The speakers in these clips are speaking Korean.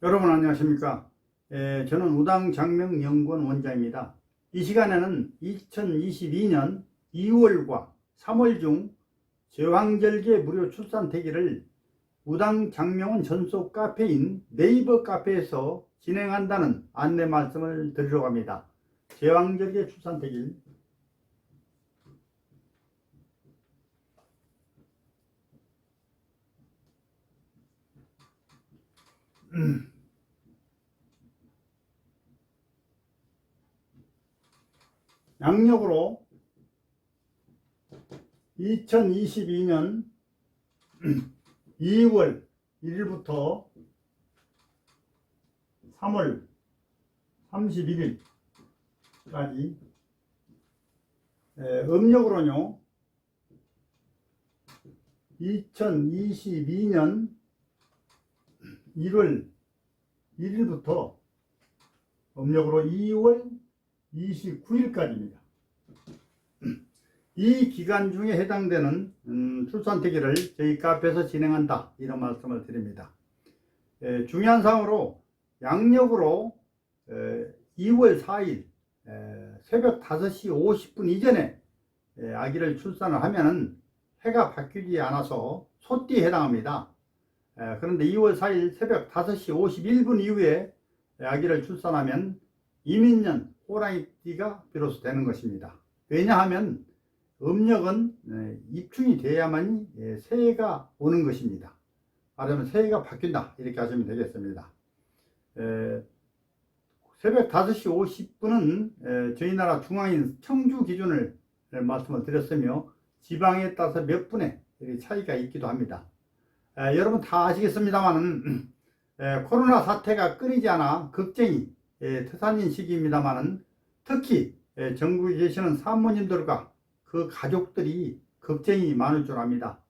여러분 안녕하십니까? 에, 저는 우당 장명연구원 원장입니다. 이 시간에는 2022년 2월과 3월 중 제왕절개 무료 출산 대기를 우당 장명원 전속 카페인 네이버 카페에서 진행한다는 안내 말씀을 드리려고 합니다. 제왕절개 출산 대기 양력으로 2022년 2월 1일부터 3월 31일까지 음력으로는요 2022년 1월 1일부터 음력으로 2월 29일까지입니다. 이 기간 중에 해당되는 음, 출산대기를 저희 카페에서 진행한다 이런 말씀을 드립니다. 에, 중요한 사항으로 양력으로 에, 2월 4일 에, 새벽 5시 50분 이전에 에, 아기를 출산을 하면은 해가 바뀌지 않아서 소띠에 해당합니다. 에, 그런데 2월 4일 새벽 5시 51분 이후에 아기를 출산하면 이민년 호랑이띠가 비로소 되는 것입니다. 왜냐하면 음력은 에, 입춘이 돼야만이 예, 새해가 오는 것입니다. 말하자면 새해가 바뀐다 이렇게 하시면 되겠습니다. 에, 새벽 5시 50분은 저희 나라 중앙인 청주 기준을 에, 말씀을 드렸으며 지방에 따라서 몇 분의 차이가 있기도 합니다. 에, 여러분 다 아시겠습니다만은 코로나 사태가 끊이지 않아 걱정이 예, 태산인 시기입니다만은 특히 예, 전국에 계시는 사모님들과 그 가족들이 걱정이 많을 줄 압니다.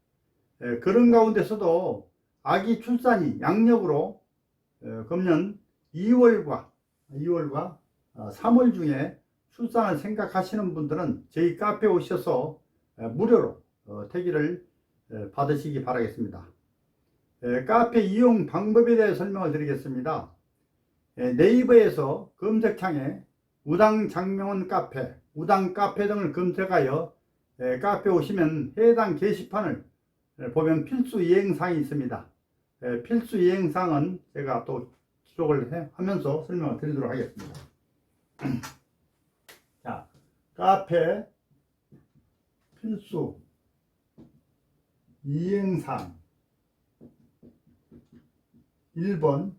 예, 그런 가운데서도 아기 출산이 양력으로 어, 금년 2월과 2월과 3월 중에 출산을 생각하시는 분들은 저희 카페 오셔서 에, 무료로 어, 태기를 에, 받으시기 바라겠습니다. 에, 카페 이용 방법에 대해 설명을 드리겠습니다. 에, 네이버에서 검색창에 우당 장명원 카페, 우당 카페 등을 검색하여 에, 카페 오시면 해당 게시판을 에, 보면 필수 이행사항이 있습니다. 에, 필수 이행사항은 제가 또 기록을 해- 하면서 설명을 드리도록 하겠습니다. 자, 카페 필수 이행사항 1번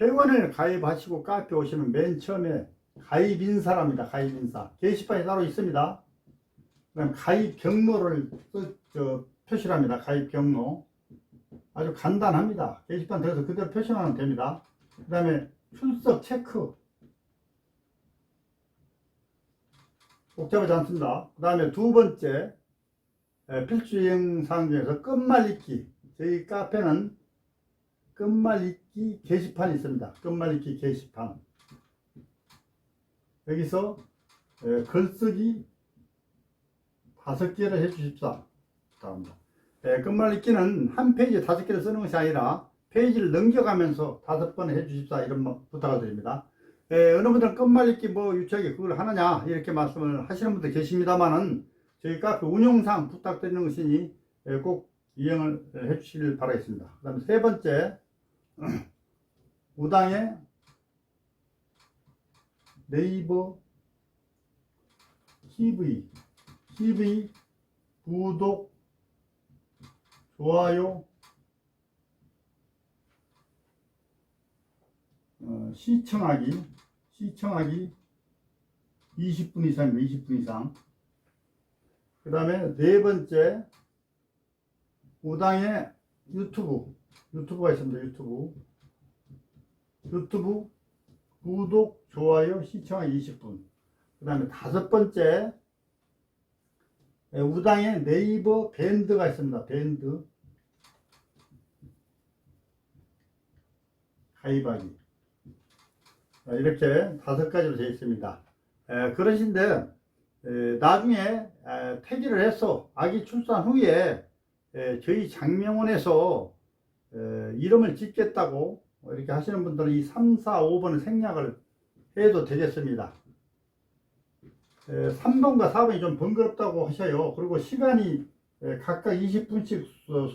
회원을 가입하시고 카페 오시면 맨 처음에 가입 인사랍니다. 가입 인사. 게시판이 따로 있습니다. 그다음 가입 경로를 표시를 합니다. 가입 경로. 아주 간단합니다. 게시판 들어서 그대로 표시만 하면 됩니다. 그 다음에 출석 체크. 복잡하지 않습니다. 그 다음에 두 번째 에, 필수 이행사항 중에서 끝말잇기. 저희 카페는 끝말잇기 게시판이 있습니다. 끝말잇기 게시판. 여기서 에, 글쓰기 다섯 개를 해주십사. 부탁합니다. 에, 끝말잇기는 한 페이지에 다섯 개를 쓰는 것이 아니라 페이지를 넘겨가면서 다섯 번 해주십사 이런 뭐 부탁을 드립니다. 에, 어느 분들은 끝말잇기 뭐 유치하게 그걸 하느냐 이렇게 말씀을 하시는 분도 계십니다만은 저희 카페 운영상 부탁드리는 것이니 에, 꼭 이행을 해주시길 바라겠습니다. 그 다음에 세 번째 우당의 네이버 TV TV 구독 좋아요 어, 시청하기 시청하기 20분 이상입니다. 20분 이상 그 다음에 네 번째 우당의 유튜브 유튜브가 있습니다. 유튜브 유튜브 구독 좋아요 시청하기 20분 그 다음에 다섯 번째 에, 우당의 네이버 밴드가 있습니다. 밴드 자, 이렇게 다섯 가지로 되어 있습니다. 에, 그러신데 에, 나중에 에, 퇴기를 해서 아기 출산 후에 에, 저희 장명원에서 에, 이름을 짓겠다고 뭐 이렇게 하시는 분들은 이 3, 4, 5번을 생략을 해도 되겠습니다. 3번과 4번이 좀 번거롭다고 하셔요. 그리고 시간이 에, 각각 20분씩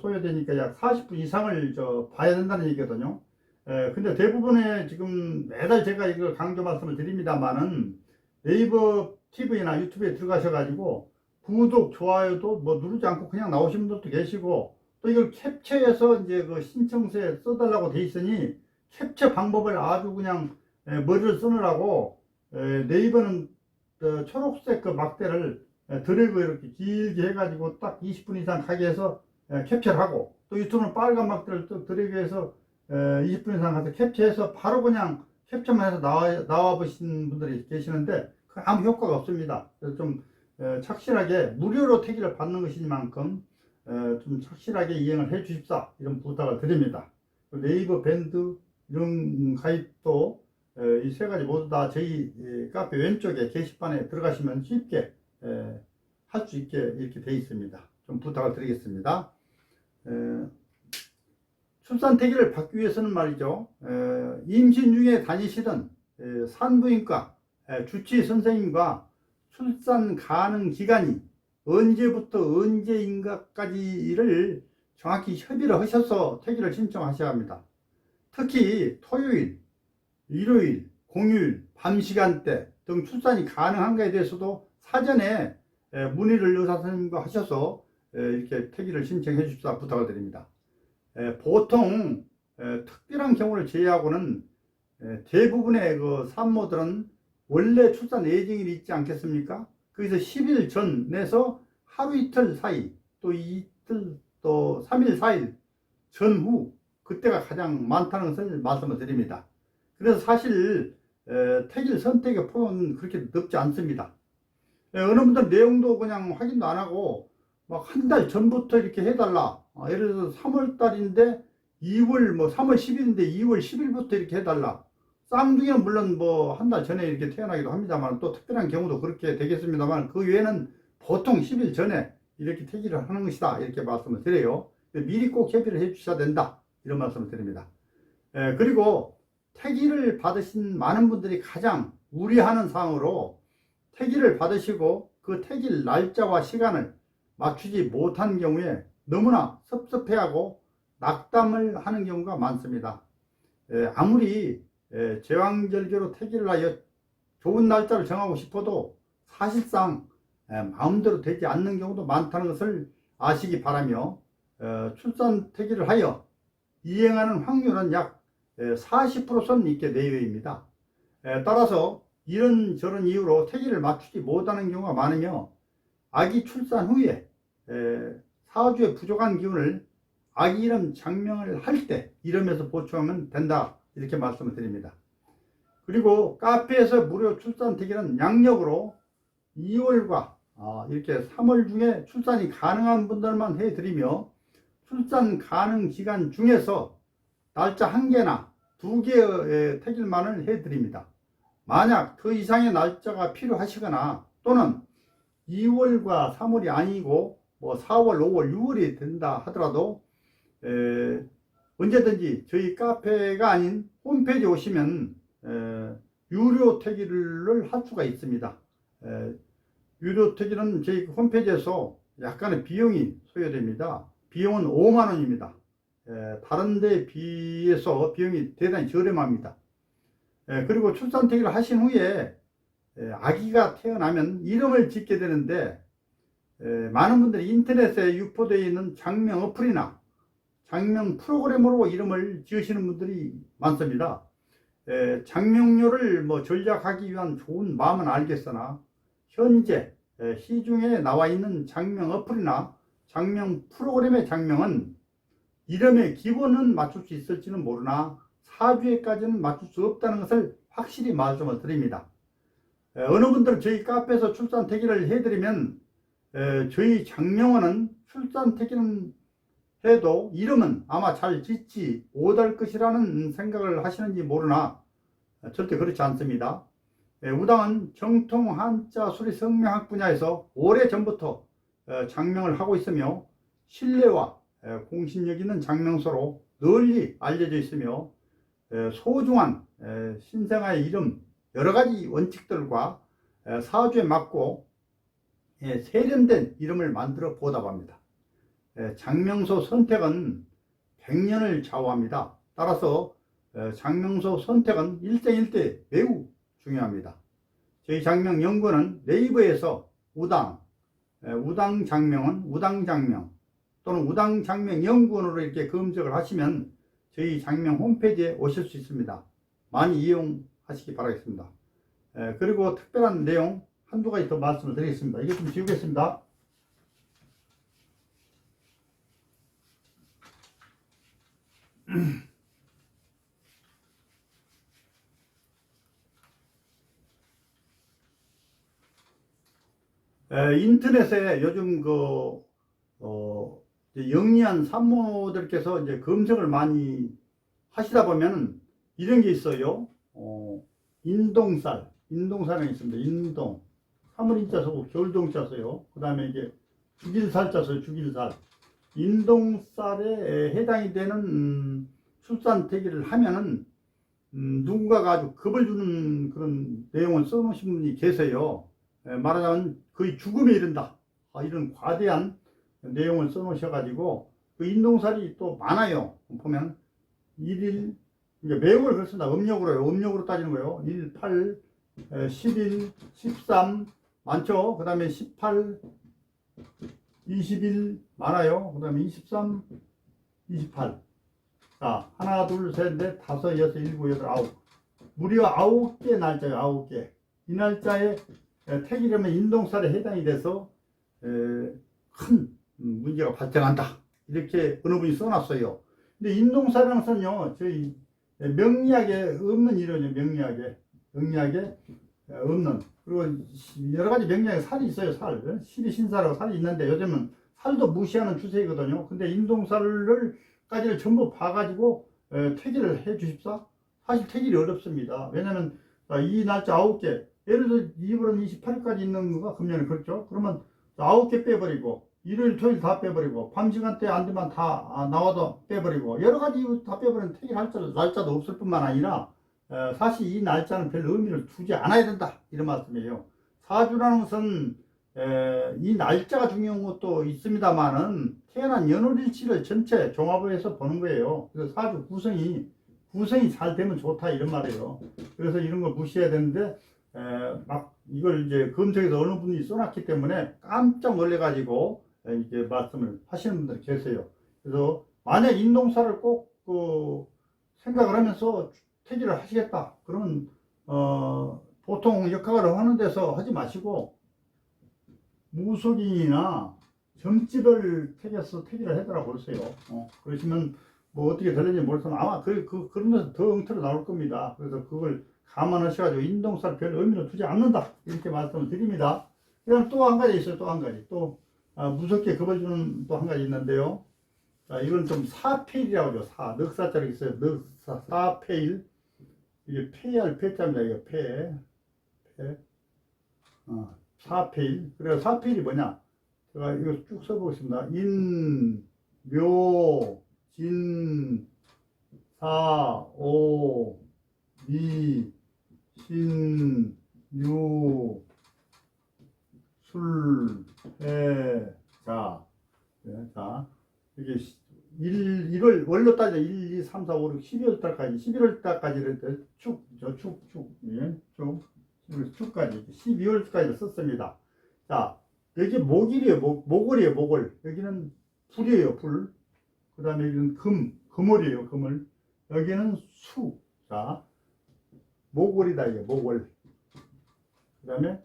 소요되니까 약 40분 이상을 저 봐야 된다는 얘기거든요. 에, 근데 대부분의 지금 매달 제가 이걸 강조 말씀을 드립니다만은 네이버 TV나 유튜브에 들어가셔가지고 구독, 좋아요도 뭐 누르지 않고 그냥 나오신 분들도 계시고 또 이걸 캡처해서 이제 그 신청서에 써달라고 돼 있으니 캡처 방법을 아주 그냥 에, 머리를 쓰느라고 에, 네이버는 그 초록색 그 막대를 에, 드래그 이렇게 길게 해가지고 딱 20분 이상 가게 해서 에, 캡처를 하고 또 유튜브는 빨간 막대를 또 드래그해서 에, 20분 이상 가서 캡처해서 바로 그냥 캡처만 해서 나와, 나와 보신 분들이 계시는데 그 아무 효과가 없습니다. 그래서 좀 에, 착실하게 무료로 택일을 받는 것이니만큼 에, 좀 착실하게 이행을 해 주십사 이런 부탁을 드립니다. 네이버 밴드 이런 가입도 이 세 가지 모두 다 저희 에, 카페 왼쪽에 게시판에 들어가시면 쉽게 할 수 있게 이렇게 되어 있습니다. 좀 부탁을 드리겠습니다. 에, 출산 태기를 받기 위해서는 말이죠. 에, 임신 중에 다니시던 에, 산부인과 에, 주치 선생님과 출산 가능 기간이 언제부터 언제인가까지를 정확히 협의를 하셔서 태기를 신청하셔야 합니다. 특히 토요일, 일요일, 공휴일, 밤 시간대 등 출산이 가능한가에 대해서도 사전에 에, 문의를 의사 선생님과 하셔서 에, 이렇게 태기를 신청해 주십사 부탁을 드립니다. 에, 보통 에, 특별한 경우를 제외하고는 에, 대부분의 그 산모들은 원래 출산 예정일이 있지 않겠습니까? 거기서 10일 전에서 하루 이틀 사이 또 이틀 또 3일 4일 전후 그때가 가장 많다는 것을 말씀을 드립니다. 그래서 사실 에, 택일 선택의 폭은 그렇게 넓지 않습니다. 에, 어느 분들 내용도 그냥 확인도 안 하고 막 한 달 전부터 이렇게 해달라. 아, 예를 들어서 3월 달인데 2월 뭐 3월 10일인데 2월 10일부터 이렇게 해달라. 쌍둥이는 물론 뭐 한 달 전에 이렇게 태어나기도 합니다만 또 특별한 경우도 그렇게 되겠습니다만 그 외에는 보통 10일 전에 이렇게 퇴기를 하는 것이다 이렇게 말씀을 드려요. 미리 꼭 협의를 해 주셔야 된다 이런 말씀을 드립니다. 에, 그리고 태기를 받으신 많은 분들이 가장 우려하는 사항으로 태기를 받으시고 그 태길 날짜와 시간을 맞추지 못한 경우에 너무나 섭섭해하고 낙담을 하는 경우가 많습니다. 에, 아무리 에, 제왕절개로 태기를 하여 좋은 날짜를 정하고 싶어도 사실상 에, 마음대로 되지 않는 경우도 많다는 것을 아시기 바라며 어, 출산 태기를 하여 이행하는 확률은 약 40%선 있게 내외입니다. 따라서 이런 저런 이유로 태기를 맞추지 못하는 경우가 많으며 아기 출산 후에 사주에 부족한 기운을 아기 이름 장명을 할 때 이름에서 보충하면 된다 이렇게 말씀을 드립니다. 그리고 카페에서 무료 출산 태기는 양력으로 2월과 아, 이렇게 3월 중에 출산이 가능한 분들만 해드리며 출산 가능 기간 중에서 날짜 한 개나 두 개의 택일만을 해드립니다. 만약 그 이상의 날짜가 필요하시거나 또는 2월과 3월이 아니고 뭐 4월, 5월, 6월이 된다 하더라도 에, 언제든지 저희 카페가 아닌 홈페이지에 오시면 에, 유료 태기를 할 수가 있습니다. 에, 유료 태기는 저희 홈페이지에서 약간의 비용이 소요됩니다. 비용은 5만 원입니다. 다른 데 비해서 비용이 대단히 저렴합니다. 에, 그리고 출산 태기를 하신 후에 에, 아기가 태어나면 이름을 짓게 되는데 에, 많은 분들이 인터넷에 유포되어 있는 장명 어플이나 장명 프로그램으로 이름을 지으시는 분들이 많습니다. 에, 장명료를 뭐 전략하기 위한 좋은 마음은 알겠으나 현재 에, 시중에 나와 있는 장명 어플이나 장명 프로그램의 장명은 이름의 기본은 맞출 수 있을지는 모르나 사주에까지는 맞출 수 없다는 것을 확실히 말씀을 드립니다. 에, 어느 분들은 저희 카페에서 출산 태기를 해드리면 에, 저희 장명원은 출산 태기는 해도 이름은 아마 잘 짓지 못할 것이라는 생각을 하시는지 모르나 절대 그렇지 않습니다. 에, 우당은 정통 한자 수리 성명학 분야에서 오래 전부터 에, 장명을 하고 있으며 신뢰와 에, 공신력 있는 장명서로 널리 알려져 있으며 에, 소중한 에, 신생아의 이름 여러 가지 원칙들과 에, 사주에 맞고 예, 세련된 이름을 만들어 보답합니다. 에, 장명소 선택은 100년을 좌우합니다. 따라서 에, 장명소 선택은 일대일대 매우 중요합니다. 저희 장명 연구는 네이버에서 우당, 에, 우당 장명은 우당 장명 또는 우당 장명 연구원으로 이렇게 검색을 하시면 저희 장명 홈페이지에 오실 수 있습니다. 많이 이용하시기 바라겠습니다. 에, 그리고 특별한 내용 한두 가지 더 말씀을 드리겠습니다. 이게 좀 지우겠습니다. 에, 인터넷에 요즘 그, 어, 영리한 산모들께서 이제 검색을 많이 하시다 보면은 이런 게 있어요. 어, 인동쌀, 인동쌀이 있습니다. 인동. 사물인자 서고 겨울동자 써요. 그 다음에 이게 죽일살자 써요. 죽일살. 인동쌀에 해당이 되는 음, 출산 대기를 하면은 음, 누군가가 아주 겁을 주는 그런 내용을 써놓으신 분이 계세요. 에, 말하자면 거의 죽음에 이른다. 아, 이런 과대한 내용을 써놓으셔가지고 그 인동살이 또 많아요. 보면 1일 이게 매국을 그렇습니다. 음력으로요. 음력으로 따지는 거예요. 1, 8, 에, 11, 13 많죠. 그 다음에 18, 21 많아요. 그 다음에 23, 28. 자, 하나, 둘, 셋, 넷, 다섯, 여섯, 일곱, 여덟, 아홉. 무려 아홉 개 날짜예요. 아홉 개. 이 날짜에 에, 택이라면 인동살에 해당이 돼서 에, 큰 음, 문제가 발생한다. 이렇게 어느 분이 써놨어요. 근데 인동살이라는 것은요, 저희 명리학에 없는 이론이에요. 명리학에. 명리학에 없는. 그리고 여러 가지 명리학에 살이 있어요. 살. 실이 신살하고 살이 있는데 요즘은 살도 무시하는 추세이거든요. 근데 인동살을 까지를 전부 봐가지고 에, 퇴기를 해 주십사? 사실 퇴기이 어렵습니다. 왜냐면 자, 이 날짜 아홉 개 예를 들어 2월 28일까지 있는 거가 금년에 그렇죠? 그러면 아홉 개 빼버리고 일요일 토요일 다 빼버리고 밤 시간대 안 되면 다 아, 나와도 빼버리고 여러 가지 다 빼버리면 퇴기를 할 자- 날짜도 없을 뿐만 아니라 에, 사실 이 날짜는 별 의미를 두지 않아야 된다 이런 말씀이에요. 사주라는 것은 에, 이 날짜가 중요한 것도 있습니다만은 태어난 연월일치를 전체 종합을 해서 보는 거예요. 그래서 사주 구성이 구성이 잘 되면 좋다 이런 말이에요. 그래서 이런 걸 무시해야 되는데 에, 막 이걸 이제 검색에서 어느 분이 써놨기 때문에 깜짝 놀래 가지고 에, 이제 말씀을 하시는 분들이 계세요. 그래서 만약 인동사를 꼭 그, 생각을 하면서 퇴기를 하시겠다. 그러면 어, 보통 역학을 하는 데서 하지 마시고 무속인이나 점집을 택해서 퇴기를 해달라고 그러세요. 어, 그러시면 뭐 어떻게 될는지 모르지만 아마 그, 그, 그런 데서 더 엉터리 나올 겁니다. 그래서 그걸 감안하셔가지고 인동살 별 의미를 두지 않는다. 이렇게 말씀을 드립니다. 그다음 또한 가지 있어요. 또 한 가지. 또 아, 무섭게 겁을 주는 또 한 가지 있는데요. 자, 이건 좀 사페일이라고 하죠. 사, 넉사짜리 있어요. 넉사, 사페일. 이게 폐할 폐자입니다. 이거 폐. 폐. 어, 사페일. 그래서 사페일이 뭐냐? 제가 이거 쭉 써보겠습니다. 인, 묘, 진, 사, 오, 미, 신, 유, 술, 해, 자, 네, 자, 이게 1, 1월, 월로 따져 1, 2, 3, 4, 5, 6, 12월 달까지, 11월 달까지를 축, 저 축, 축, 예, 축, 축까지, 12월까지 썼습니다. 자, 여기 목일이에요, 목, 목월이에요, 목월. 여기는 불이에요, 불. 그 다음에 여기는 금, 금월이에요, 금월. 여기는 수. 자, 목월이다, 이게 목월. 그 다음에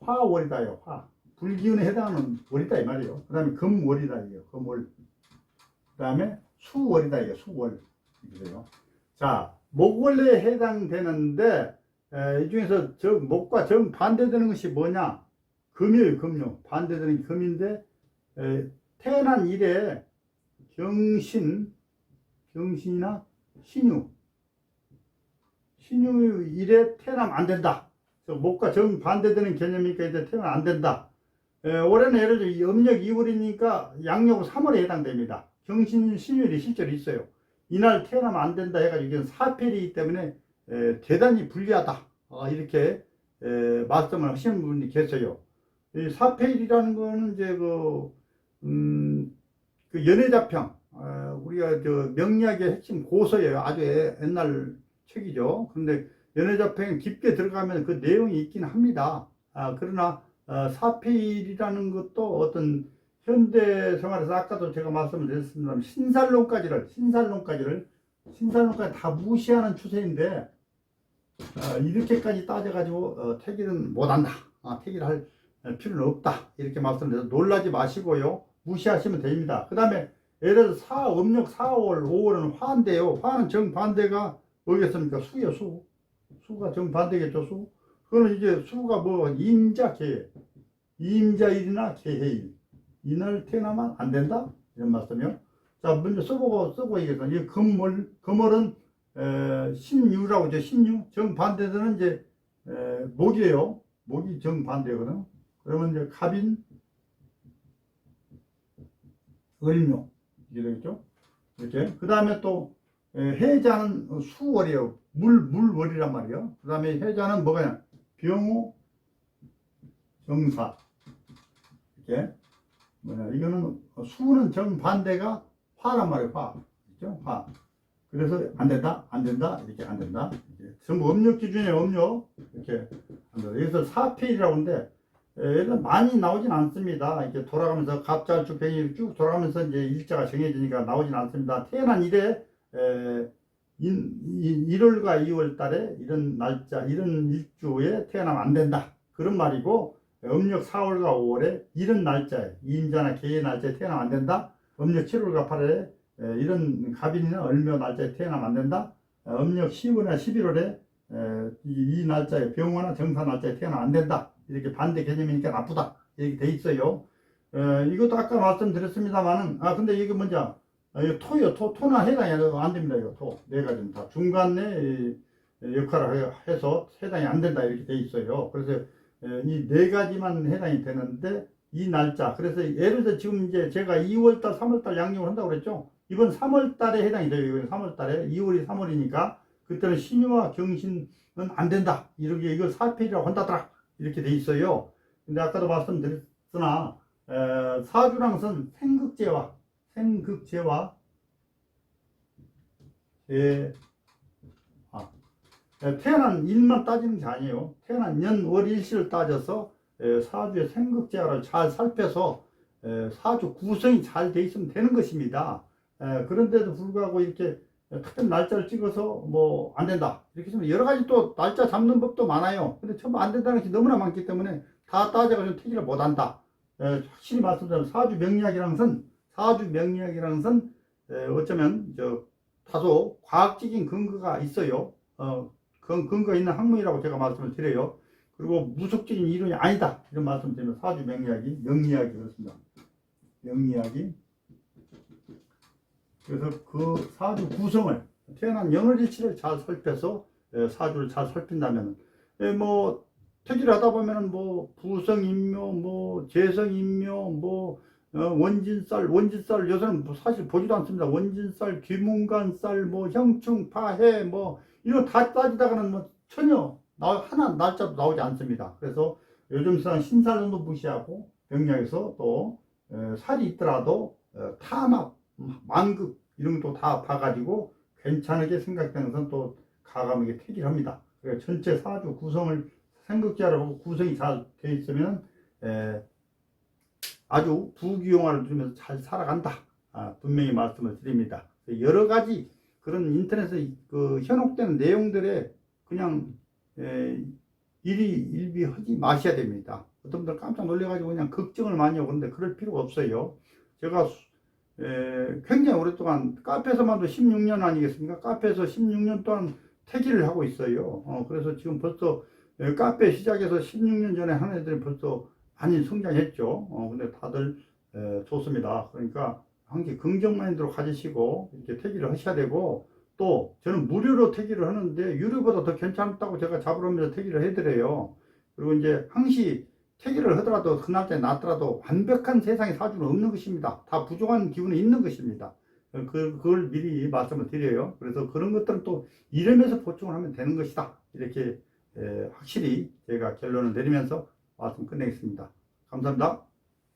화월이다, 이거 화. 불기운에 해당하는 월이다, 이 말이에요. 그 다음에 금월이다, 이게 금월. 그 다음에 수월이다, 이게 수월. 이래요. 자, 목월에 해당되는데, 에, 이 중에서 저 목과 정 반대되는 것이 뭐냐? 금이에요, 금요. 반대되는 게 금인데, 에, 태어난 이래 경신, 경신이나 신유, 신유 일에 태어나면 안 된다. 저 목과 정 반대되는 개념이니까 이제 태어나면 안 된다. 에, 올해는 예를 들어 이 음력 2월이니까 양력 3월에 해당됩니다. 경신 신유일이 실제로 있어요. 이날 태어나면 안 된다 해가지고 이건 사펠이기 때문에 에, 대단히 불리하다 아, 이렇게 에, 말씀을 하시는 분이 계세요. 이 사펠이라는 거는 이제 그, 음, 그 연애자평 아, 우리가 저 명리학의 핵심 고서예요. 아주 애- 옛날 책이죠. 그런데 연애자평 깊게 들어가면 그 내용이 있긴 합니다. 아, 그러나 어, 사필이라는 것도 어떤 현대 생활에서 아까도 제가 말씀을 드렸습니다만 신살론까지를 신살론까지를 신살론까지 다 무시하는 추세인데 어, 이렇게까지 따져가지고 어, 태기는 못한다. 아, 태기를 할 필요는 없다. 이렇게 말씀드려서 놀라지 마시고요. 무시하시면 됩니다. 그 다음에 예를 들어서 4, 음력 4, 5월, 5월은 화인데요. 화는 정반대가 뭐겠습니까? 수요, 수. 수가 정반대겠죠, 수. 그거는 이제 수가 뭐 임자, 개. 임자일이나 개해일. 이날 태어나면 안 된다? 이런 말씀이요. 자, 먼저 써보고, 쓰고 얘기해서, 이 금월, 금월은, 에, 신유라고 죠 신유. 정반대들은 이제, 에, 목이에요. 목이 정반대거든. 그러면 이제 갑인, 을묘. 이게 되겠죠? 이렇게. 그 다음에 또, 에, 해자는 수월이에요. 물, 물월이란 말이에요. 그 다음에 해자는 뭐가냐? 병호, 정사. 이렇게. 뭐냐, 이거는 수는 정반대가 화란 말이에요, 화. 그죠? 화. 그래서 안 된다, 안 된다, 이렇게 안 된다. 이렇게. 전부 음력 기준이에요, 음력. 이렇게. 여기서 사필이라고 하는데, 에, 일단 많이 나오진 않습니다. 이렇게 돌아가면서 갑잘축 병이 쭉 돌아가면서 이제 일자가 정해지니까 나오진 않습니다. 태어난 이래, 에, 인, 이- 1월과 2월 달에 이런 날짜, 이런 일주에 태어나면 안 된다. 그런 말이고, 음력 4월과 5월에 이런 날짜에, 임자나 개의 날짜에 태어나면 안 된다. 음력 7월과 8월에 이런 갑인이나 을묘 날짜에 태어나면 안 된다. 어, 음력 10월이나 11월에 이, 이 날짜에 병화나 정사 날짜에 태어나면 안 된다. 이렇게 반대 개념이니까 나쁘다. 이렇게 돼 있어요. 어, 이것도 아까 말씀드렸습니다만은, 아, 근데 이게 먼저, 아, 토요, 토, 토나 해당이 안 됩니다. 이거 토. 네 가지는 다. 중간에 이 역할을 해- 해서 해당이 안 된다. 이렇게 돼 있어요. 그래서 이 네 가지만 해당이 되는데 이 날짜. 그래서 예를 들어 지금 이제 제가 2월달, 3월달 양력을 한다고 그랬죠. 이번 3월달에 해당이 돼요. 이건 3월달에 2월이 3월이니까 그때는 신유와 경신은 안 된다. 이렇게 이걸 사필이라고 한다더라. 이렇게 돼 있어요. 근데 아까도 말씀드렸으나 에, 사주랑선 생극제와 생극제와 에, 태어난 일만 따지는 게 아니에요. 태어난 년, 월, 일시를 따져서 에, 사주의 생극제화를 잘 살펴서 에, 사주 구성이 잘 돼 있으면 되는 것입니다. 에, 그런데도 불구하고 이렇게 특정 날짜를 찍어서 뭐 안 된다 이렇게 하면 여러 가지 또 날짜 잡는 법도 많아요. 근데 전부 안 된다는 것이 너무나 많기 때문에 다 따져가지고 택일을 못 한다. 에, 확실히 말씀드리면 사주 명리학이라는 것은 사주 명리학이라는 것은 에, 어쩌면 저 다소 과학적인 근거가 있어요. 어, 그 근거 있는 학문이라고 제가 말씀을 드려요. 그리고 무속적인 이론이 아니다. 이런 말씀 드리면 사주 명리학이 명리학이 그렇습니다. 명리학이 그래서 그 사주 구성을 태어난 연월일치를 잘 살펴서 에, 사주를 잘 살핀다면 에, 뭐 특이를 하다 보면은 뭐 부성인묘 뭐 재성인묘 뭐 어, 원진쌀 원진쌀 요새는 뭐 사실 보지도 않습니다 원진쌀 귀문관쌀 뭐 형충 파해 뭐 이런 거다 따지다가는 뭐 전혀 나, 하나 날짜도 나오지 않습니다 그래서 요즘 세상 신살론도 무시하고 병력에서 또 에, 살이 있더라도 어, 타막 만극 이런 것도 다 봐가지고 괜찮게 생각되는 것은 또 가감하게. 그래서 전체 사주 구성을 생각자라고 구성이 잘 돼 있으면 에, 아주 부귀영화를 누리면서 잘 살아간다. 아, 분명히 말씀을 드립니다. 여러 가지 그런 인터넷에 그 현혹된 내용들에 그냥 에, 일이 일비 하지 마셔야 됩니다. 어떤 분들 깜짝 놀래가지고 그냥 걱정을 많이 하고 그런데 그럴 필요가 없어요. 제가 에, 굉장히 오랫동안 카페에서만도 16년 아니겠습니까? 카페에서 16년 동안 태기를 하고 있어요. 어, 그래서 지금 벌써 에, 카페 시작해서 16년 전에 한 애들이 벌써 많이 성장했죠. 어, 근데 다들 에, 좋습니다. 그러니까 항상 긍정 마인드로 가지시고 이렇게 태기를 하셔야 되고 또 저는 무료로 태기를 하는데 유료보다 더 괜찮다고 제가 잡으면서 태기를 해드려요. 그리고 이제 항시 태기를 하더라도 그 날짜에 났더라도 완벽한 세상에 사주는 없는 것입니다. 다 부족한 기운이 있는 것입니다. 그, 그걸 미리 말씀을 드려요. 그래서 그런 것들은 또 이름에서 보충을 하면 되는 것이다. 이렇게 에, 확실히 제가 결론을 내리면서 말씀 끝내겠습니다. 감사합니다.